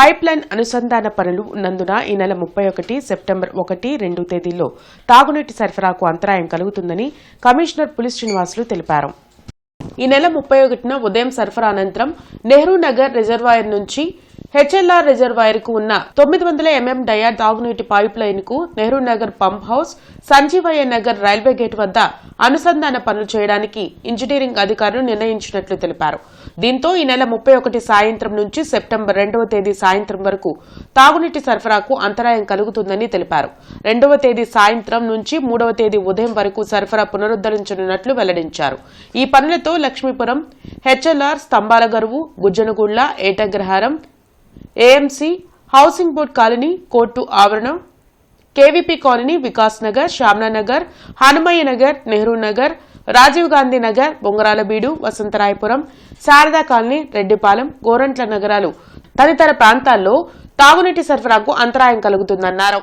Pipe line అనుసంధాన పనులు ఉన్నందున ఈ నెల ముప్పై ఒకటి సెప్టెంబర్ ఒకటి రెండు తేదీల్లో తాగునీటి సరఫరాకు అంతరాయం కలుగుతుందని కమిషనర్ పులి శ్రీనివాసులు తెలిపారు. ఈ నెల ముప్పై ఒకటిన ఉదయం సరఫరా అనంతరం నెహ్రూ నగర్ రిజర్వాయర్ నుంచి హెచ్ఎల్ఆర్ రిజర్వాయర్కు ఉన్న తొమ్మిది వందల ఎంఎం డయా తాగునీటి pipe లైన్కు Nehru Nagar pump house Sanjeevaiah Nagar railway gate వద్ద అనుసంధాన పనులు చేయడానికి ఇంజనీరింగ్ అధికారులు నిర్ణయించినట్లు తెలిపారు. దీంతో ఈ నెల ముప్పై ఒకటి సాయంత్రం నుంచి సెప్టెంబర్ రెండవ తేదీ సాయంత్రం వరకు తాగునీటి సరఫరాకు అంతరాయం కలుగుతుందని తెలిపారు. రెండవ తేదీ సాయంత్రం నుంచి మూడవ తేదీ ఉదయం వరకు సరఫరా పునరుద్దరించనున్నట్లు వెల్లడించారు. ఈ పనులతో Lakshmipuram HLR Stambhala Garuvu Gujjanagulla Etagraharam AMC housing board colony court ఆవరణం KVP colony Vikas Nagar Shyamalanagar Hanumaiah Nagar Nehru Nagar Rajiv Gandhi Nagar Bongaralabeedu Vasantharayapuram Sharada colony Reddipalem Gorantla నగరాలు తదితర ప్రాంతాల్లో తాగునీటి సరఫరాకు అంతరాయం కలుగుతుందన్నారు.